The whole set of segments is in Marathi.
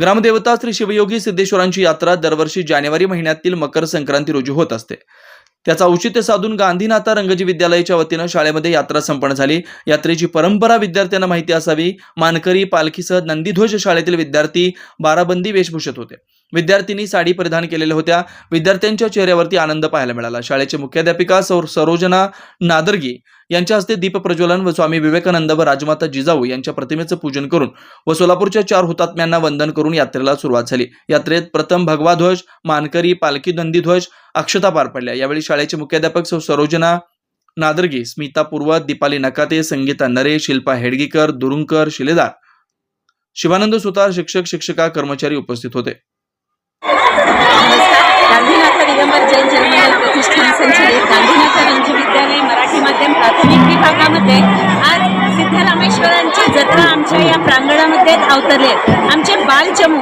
ग्रामदेवता श्री शिवयोगी सिद्धेश्वरांची यात्रा दरवर्षी जानेवारी महिन्यातील मकर संक्रांती रोजी होत असते. त्याचा औचित्य साधून गांधीनाथा रंगजी विद्यालयाच्या वतीनं शाळेमध्ये यात्रा संपन्न झाली. यात्रेची परंपरा विद्यार्थ्यांना माहिती असावी. मानकरी पालखीसह नंदीध्वज शाळेतील विद्यार्थी बाराबंदी वेशभूषेत होते. विद्यार्थिनी साडी परिधान केलेल्या होत्या. विद्यार्थ्यांच्या चेहऱ्यावरती आनंद पाहायला मिळाला. शाळेचे मुख्याध्यापिका सौ सरोजना नादर्गी यांच्या हस्ते दीपप्रज्वलन व स्वामी विवेकानंद व राजमाता जिजाऊ यांच्या प्रतिमेचं पूजन करून व सोलापूरच्या चार हुतात्म्यांना वंदन करून यात्रेला सुरुवात झाली. यात्रेत प्रथम भगवा ध्वज मानकरी पालखी नंदी ध्वज अक्षता पार पडल्या. यावेळी शाळेचे मुख्याध्यापक सौ सरोजना नादरगी स्मिता पूर्वत दीपाली नकाते संगीता नरे शिल्पा हेडगीकर दुरुंकर शिलेदार शिवानंद सुतार शिक्षक शिक्षिका कर्मचारी उपस्थित होते. दिगंबर जैन जन्मदल प्रतिष्ठान संचलित गांधीनगर रंजी विद्यालय मराठी माध्यम प्राथमिक विभागामध्ये. आज सिद्धरामेश्वरांची जत्रा आमच्या या प्रांगणामध्ये अवतरली आमचे बालचमू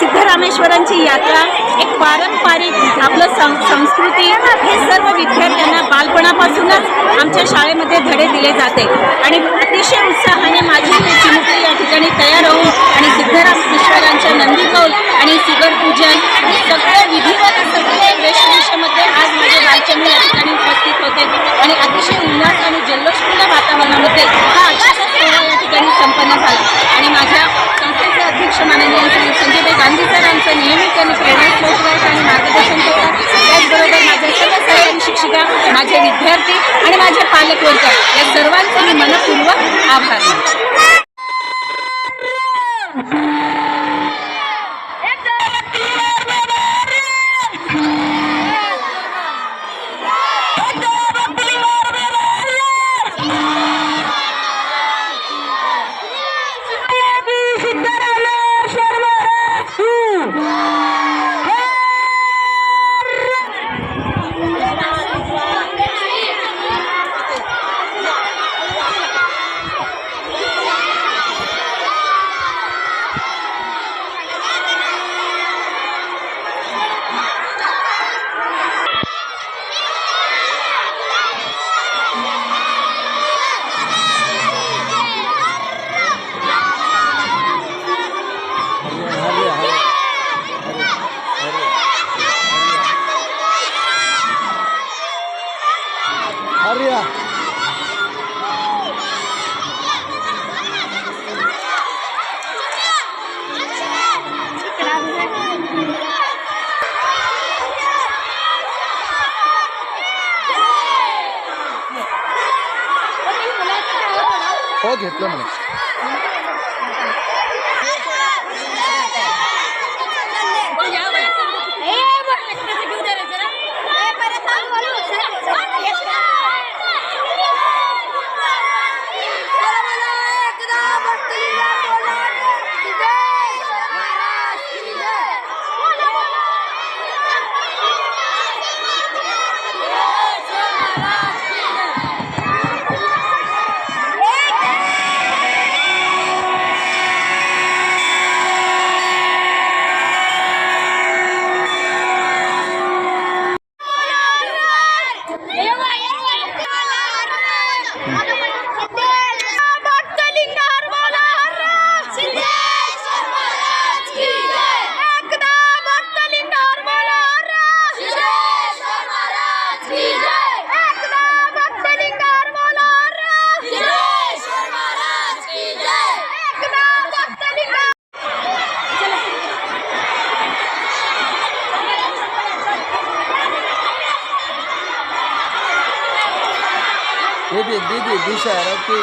सिद्धरामेश्वरांची यात्रा एक पारंपरिक आपलं सं संस्कृती हे सर्व विद्यार्थ्यांना बालपणापासूनच आमच्या शाळेमध्ये धडे दिले जाते. आणि अतिशय उत्साहाने माझी चिमुकली या ठिकाणी तयार होऊन आणि सिद्धरामेश्वरांच्या नंदीकौल आणि सुगर पूजन हे सगळे विधिवत सगळे वेशभूषेमध्ये आज माझे बालचंद्र या ठिकाणी उपस्थित होते आणि अतिशय उल्हास आणि जल्लोषपूर्ण वातावरणामध्ये हा अक्षता सोहळा या ठिकाणी संपन्न झाला आणि माझ्या संस्थेचे अध्यक्ष माननीय श्री संजयभाई गांधी सर आमचं नियमितपणे प्रेरणास्रोत आहेत आणि मार्गदर्शन करतात त्याचबरोबर माझ्या सर्व सहकारी शिक्षिका माझे विद्यार्थी आणि माझे पालकवर्ग. या सर्वांचा मी मनपूर्वक आभार मानते घेतलं म्हणे દીદી દીદી દિશા રતી